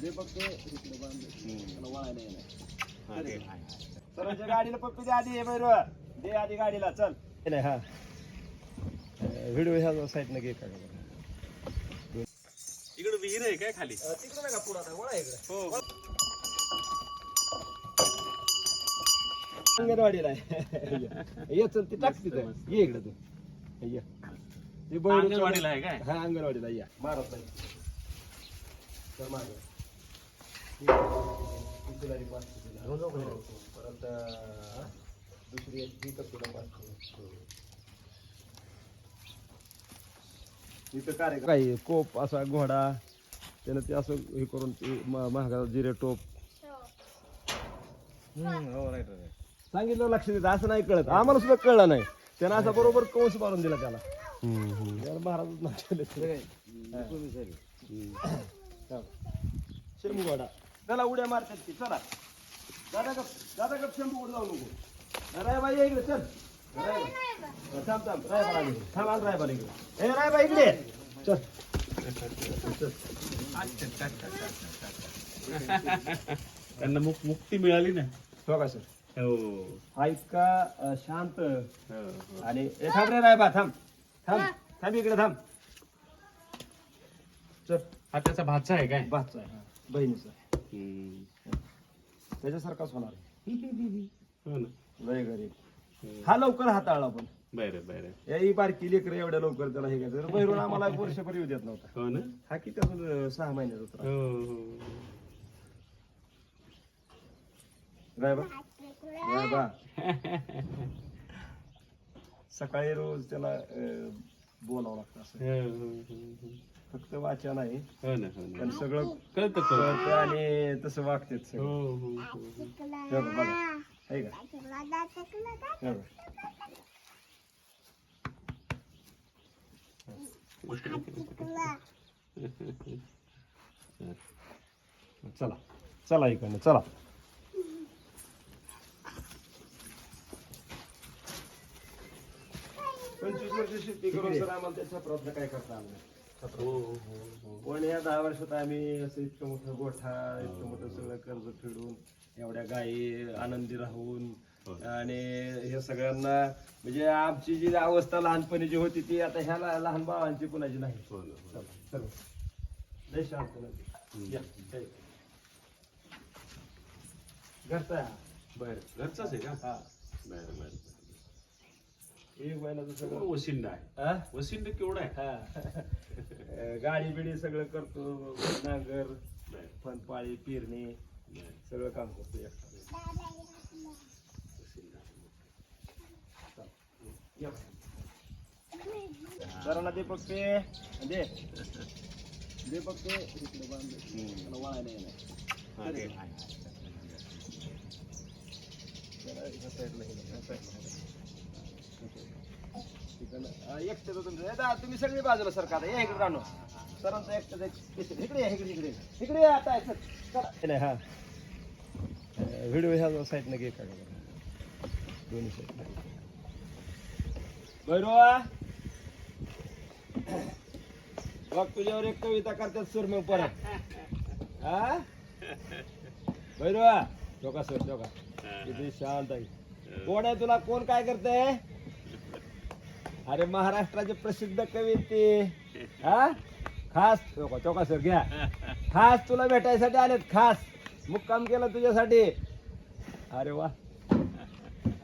दे बघ ते इकडे बांधले त्याला वळायला येणार. हा, ते आहे. सरांच्या गाडीला पप्पी दे आधी बरोबर दे आधी गाडीला चल. नाही हा. व्हिडिओ ह्या साईडनं घे का? इकडे विहीर आहे काय खाली? तिकडे नका पुढं आता? वळा इकडे. हो. अंगणवाडीला आहे. ये चल ते टाक तिथं. ये इकडे तू. ये. ते बैल अंगणवाडीला आहे काय? हा अंगणवाडीला या. मारत नाही तर मागे. तिसरी पाच. परत दुसरी एक ती कपिला पाच इथं कार्यक्रम काही कोप असा घोडा त्यानं ते असं हे करून ते म- महागाला जिरे टोप. सांगितलं लक्ष देत असं नाही कळत. आम्हाला सुद्धा कळलं नाही. त्यानं असा बरोबर कंस मारून दिला त्याला. महाराजच नाव शंभूवाडा त्याला उड्या मारतात की चला. दादा गप दादा गप शंभू जाऊ नको. रायबाई इकडे चल. थांब थांब. रायबाला आली. थांब आण रायबाला इकडे. ए रायबा इकडे. चल. त्यांना मुक मुक्ती मिळाली ना. हो का सर? हो. अं, शांत. हो, हो. आणि ए थांब रे रायबा थांब. थांब. थांब इकडे थांब. चल. हा त्याचा भाचा आहे काय? बाचा आहे. बहिणीचा. त्याच्यासारखाच होणार. हो ना. लय गरीब. हा. लवकर हाताळला पण बरं बरं. याही बारकी लेकर एवढ्या लवकर त्याला हे करायचं बहिरून आम्हाला एक वर्षभर येऊ देत नव्हता. हो ना? हा किती अजून सहा महिन्यात होता. हो हो सकाळी रोज त्याला अं, बोलावं लागतं असं. हो, हो, हो, हो. फक्त वाचन आहे. हो ना हो ना. पण सगळं कळतं कळतं कळतं आणि तसं वागतेत हो सगळं. हो हो हो. हे बघ, बघा. आहे का हे बघ. चला चला इकडनं चला. पंचवीस वर्ष शेती करून सर आम्हाला त्याचा प्रयत्न काय करता आला? नाही. पण या दहा वर्षात आम्ही असं इतकं मोठं गोठा इतकं मोठं सगळं कर्ज फेडून एवढ्या गायी आनंदी राहून आणि हे सगळ्यांना म्हणजे आमची जी अवस्था लहानपणी जी होती ती आता ह्या लहा- लहान बाळांची कुणाची नाही. ना हो शांत हे. घरचा? आहे. बरं. घरचाच आहे का? हा. बरं बरं एक महिन्याचं सगळं. वशिंड आहे? वशिंड केवढा आहे? हा. अं, गाडी बिडी सगळं करतो. नांगर फनपाळी पेरणी सगळं काम करतो एकटा. या. सरांना दे पप्पे. दे. दे पप्पे. इकडे बांधले त्याला वळायला येणार. ते हे, ह्या हा, एकट्याचं तुमचं ए, दा, तुम्ही सगळी बाजूला सरका आता या इकडे राहणं सरांचं एकट्याचं. इकडे या इकडे इकडे इकडे या आता चल, हा व्हिडिओ ह्या साईडनं घे का दोन्ही साईडनं भैरवा बघ तुझ्यावर एक कविता करतात सर मग परत हा भैरवा चोका सर चोका किती शांत आहे. कोण आहे तुला कोण काय करतंय? अरे महाराष्ट्राचे प्रसिद्ध कवी ते हा? खास चोका चोका सर घ्या. खास तुला भेटायसाठी आलेत खास. मुक्काम केला तुझ्यासाठी. अरे वा.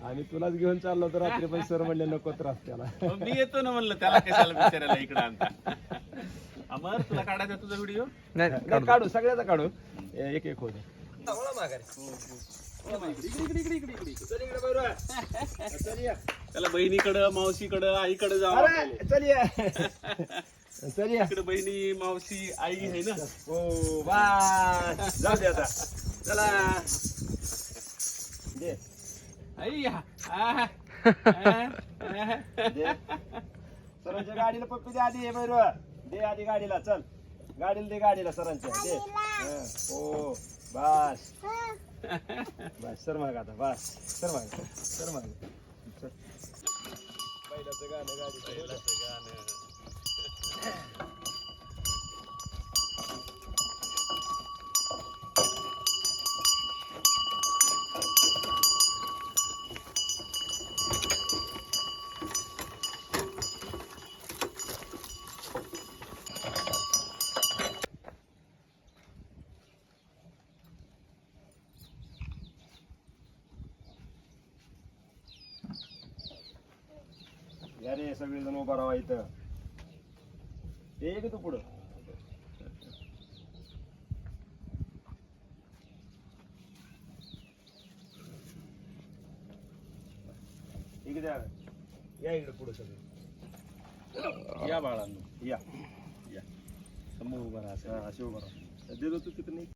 आम्ही तुलाच घेऊन चाललो तर रात्री पण सर म्हणले नको त्रास त्याला. मग मी येतो ना म्हणलं त्याला कशाला बिचारायला इकडं आणता? अमर तुला काढायचा तुझा व्हिडिओ? नाही, काढू. सगळ्याचा काढू. ए- एक एक होते इकडे इकडे इकडे इकडे चल इकडे बरोबर चल या. त्याला बहिणीकडं मावशीकडं आईकडे जावं अरे चल या चल या इकडे बहिणी मावशी आई आहे ना? हो बस जाऊ दे आता. चला. दे. आई हा. आ. आ. दे. सरांच्या गाडीला पप्पी दे आधी बरोबर. दे आधी गाडीला चल. गाडीला दे गाडीला सरांच्या. दे. हं. हो. बस. बस सर माग आता बस. सर माग सर माग. पहिल्याचं गाणं गाडी गाणं रे सगळेजण उभा राहा इथं. ते तू पुढं. इकडे या. या इकडे पुढे सगळे. या बाळांनो. या. या. समोर उभा राहा असे उभा राहा. देतो तू तिकडे नाही.